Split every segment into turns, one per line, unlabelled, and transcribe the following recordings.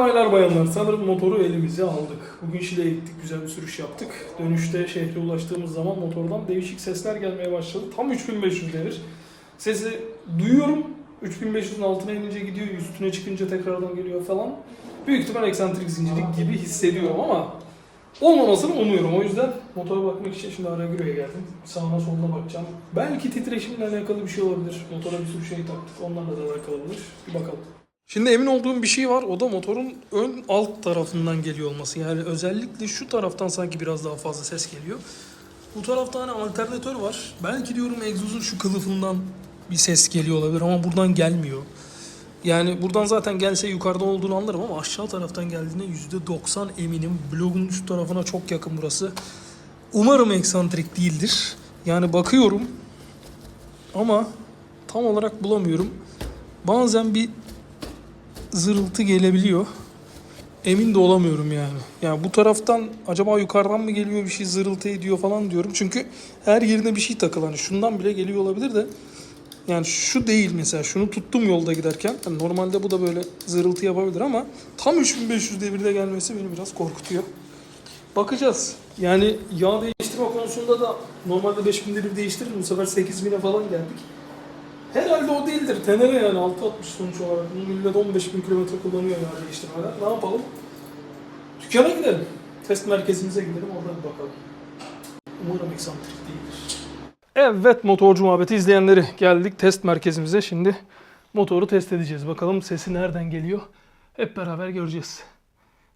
baylar bayanlar sanırım motoru elimize aldık. Bugün Şile'ye gittik güzel bir sürüş yaptık. Dönüşte şehre ulaştığımız zaman motordan değişik sesler gelmeye başladı. Tam 3500 devir. Sesi duyuyorum. 3500'ün altına inince gidiyor, üstüne çıkınca tekrardan geliyor falan. Büyük ihtimal eksantrik zincirlik gibi hissediyorum ama olmamasını umuyorum. O yüzden motora bakmak için şimdi Aragüre'ye geldim. Sağına soluna bakacağım. Belki titreşimle alakalı bir şey olabilir. Motora bir sürü şey taktık. Onlarla da alakalı olabilir. Bir bakalım. Şimdi emin olduğum bir şey var. O da motorun ön alt tarafından geliyor olması. Yani özellikle şu taraftan sanki biraz daha fazla ses geliyor. Bu tarafta hani alternatör var. Belki diyorum egzozun şu kılıfından bir ses geliyor olabilir ama buradan gelmiyor. Yani buradan zaten gelse yukarıda olduğunu anlarım ama aşağı taraftan geldiğine %90 eminim. Blogun üst tarafına çok yakın burası. Umarım eksantrik değildir. Yani bakıyorum ama tam olarak bulamıyorum. Bazen bir zırıltı gelebiliyor. Emin de olamıyorum yani. Yani bu taraftan acaba yukarıdan mı geliyor bir şey zırıltı ediyor falan diyorum. Çünkü her yerine bir şey takılı. Hani şundan bile geliyor olabilir de. Yani şu değil mesela. Şunu tuttum yolda giderken. Hani normalde bu da böyle zırıltı yapabilir ama tam 3500 devirde gelmesi beni biraz korkutuyor. Bakacağız. Yani yağ değiştirme konusunda da normalde 5000 devir değiştiririm. Bu sefer 8000'e falan geldik. Herhalde o değildir. Tenere yani 660 sonuç olarak. Bu millet 15 bin kilometre kullanıyor yağ değiştirmeden. Ne yapalım? Dükkana gidelim. Test merkezimize gidelim orada bir bakalım. Umarım eksantrik değildir. Evet motorcu muhabbeti izleyenleri geldik test merkezimize. Şimdi motoru test edeceğiz. Bakalım sesi nereden geliyor? Hep beraber göreceğiz.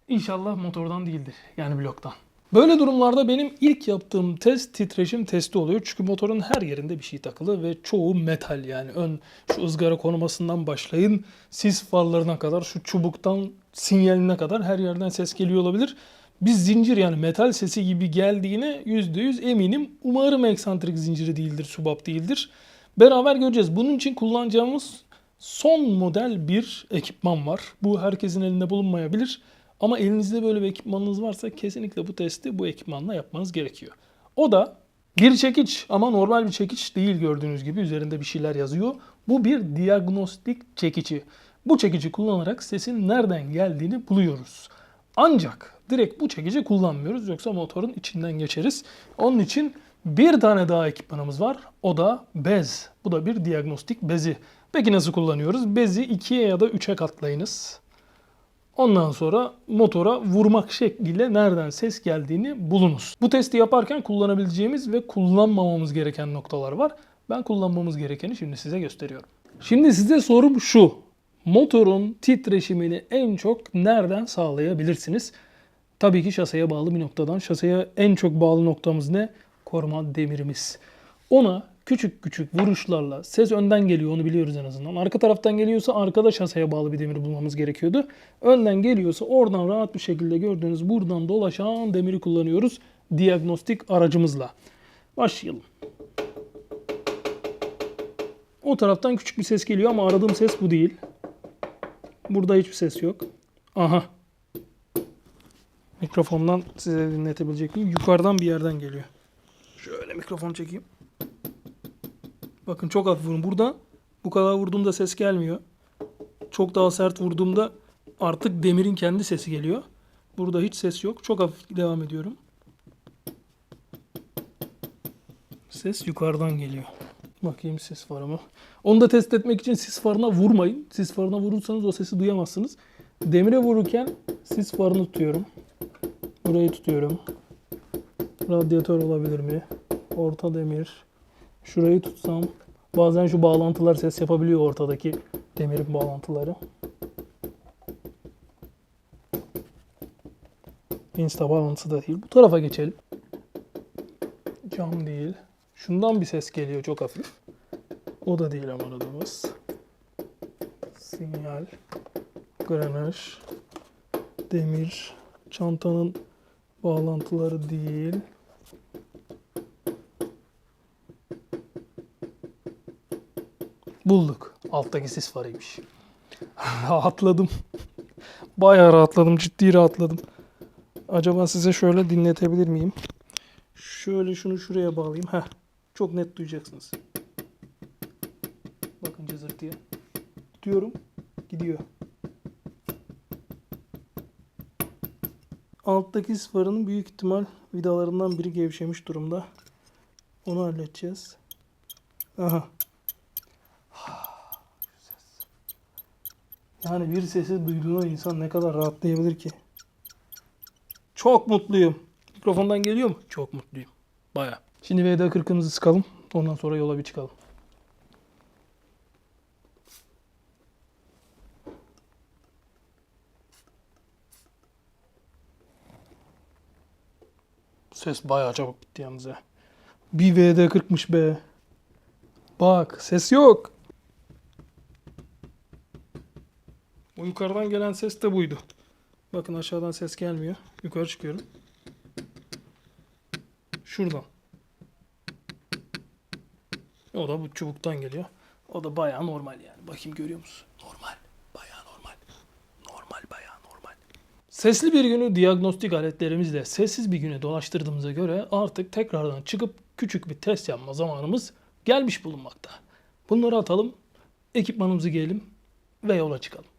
İnşallah motordan değildir. Yani bloktan. Böyle durumlarda benim ilk yaptığım test titreşim testi oluyor. Çünkü motorun her yerinde bir şey takılı ve çoğu metal yani. Ön şu ızgara korumasından başlayın sis farlarına kadar şu çubuktan sinyaline kadar her yerden ses geliyor olabilir. Biz zincir yani metal sesi gibi geldiğine %100 eminim. Umarım eksantrik zinciri değildir, subap değildir. Beraber göreceğiz. Bunun için kullanacağımız son model bir ekipman var. Bu herkesin elinde bulunmayabilir. Ama elinizde böyle bir ekipmanınız varsa kesinlikle bu testi bu ekipmanla yapmanız gerekiyor. O da bir çekiç ama normal bir çekiç değil gördüğünüz gibi üzerinde bir şeyler yazıyor. Bu bir diagnostik çekici. Bu çekici kullanarak sesin nereden geldiğini buluyoruz. Ancak direkt bu çekici kullanmıyoruz yoksa motorun içinden geçeriz. Onun için bir tane daha ekipmanımız var. O da bez. Bu da bir diagnostik bezi. Peki nasıl kullanıyoruz? Bezi ikiye ya da üçe katlayınız. Ondan sonra motora vurmak şekliyle nereden ses geldiğini bulunuz. Bu testi yaparken kullanabileceğimiz ve kullanmamamız gereken noktalar var. Ben kullanmamız gerekeni şimdi size gösteriyorum. Şimdi size sorum şu. Motorun titreşimini en çok nereden sağlayabilirsiniz? Tabii ki şaseye bağlı bir noktadan. Şaseye en çok bağlı noktamız ne? Koruma demirimiz. Ona küçük küçük vuruşlarla ses önden geliyor onu biliyoruz en azından. Arka taraftan geliyorsa arkada şaseye bağlı bir demir bulmamız gerekiyordu. Önden geliyorsa oradan rahat bir şekilde gördüğünüz buradan dolaşan demiri kullanıyoruz diagnostik aracımızla. Başlayalım. O taraftan küçük bir ses geliyor ama aradığım ses bu değil. Burada hiçbir ses yok. Aha. Mikrofondan size dinletebilecek miyim? Yukarıdan bir yerden geliyor. Şöyle mikrofon çekeyim. Bakın çok hafif vurun. Burada bu kadar vurduğumda ses gelmiyor. Çok daha sert vurduğumda artık demirin kendi sesi geliyor. Burada hiç ses yok. Çok hafif devam ediyorum. Ses yukarıdan geliyor. Bakayım sis farı mı? Onu da test etmek için sis farına vurmayın. Sis farına vurursanız o sesi duyamazsınız. Demire vururken sis farını tutuyorum. Burayı tutuyorum. Radyatör olabilir mi? Orta demir. Şurayı tutsam. Bazen şu bağlantılar ses yapabiliyor ortadaki demirin bağlantıları. Insta bağlantısı da değil. Bu tarafa geçelim. Cam değil. Şundan bir ses geliyor çok hafif. O da değil ama aradığımız. Sinyal. Granaj. Demir. Çantanın bağlantıları değil. Bulduk. Alttaki sis farıymış. rahatladım. Bayağı rahatladım. Ciddi rahatladım. Acaba size şöyle dinletebilir miyim? Şöyle şunu şuraya bağlayayım. Heh. Çok net duyacaksınız. Bakın cızırtıya. Diyorum. Gidiyor. alttaki farının büyük ihtimal vidalarından biri gevşemiş durumda. Onu halledeceğiz. Aha. Yani bir sesi duyduğunda insan ne kadar rahatlayabilir ki? Çok mutluyum. Mikrofondan geliyor mu? Çok mutluyum. Baya. Şimdi VD40'ımızı sıkalım. Ondan sonra yola bir çıkalım. Ses bayağı çabuk bitti yalnız ya. Bir VD40'mış be. Bak ses yok. O yukarıdan gelen ses de buydu. Bakın aşağıdan ses gelmiyor. Yukarı çıkıyorum. Şuradan. O da bu çubuktan geliyor. O da bayağı normal yani. Bakayım görüyor musun? Normal. Bayağı normal. Normal bayağı normal. Sesli bir günü diagnostik aletlerimizle sessiz bir güne dolaştırdığımıza göre artık tekrardan çıkıp küçük bir test yapma zamanımız gelmiş bulunmakta. Bunları atalım, ekipmanımızı giyelim ve yola çıkalım.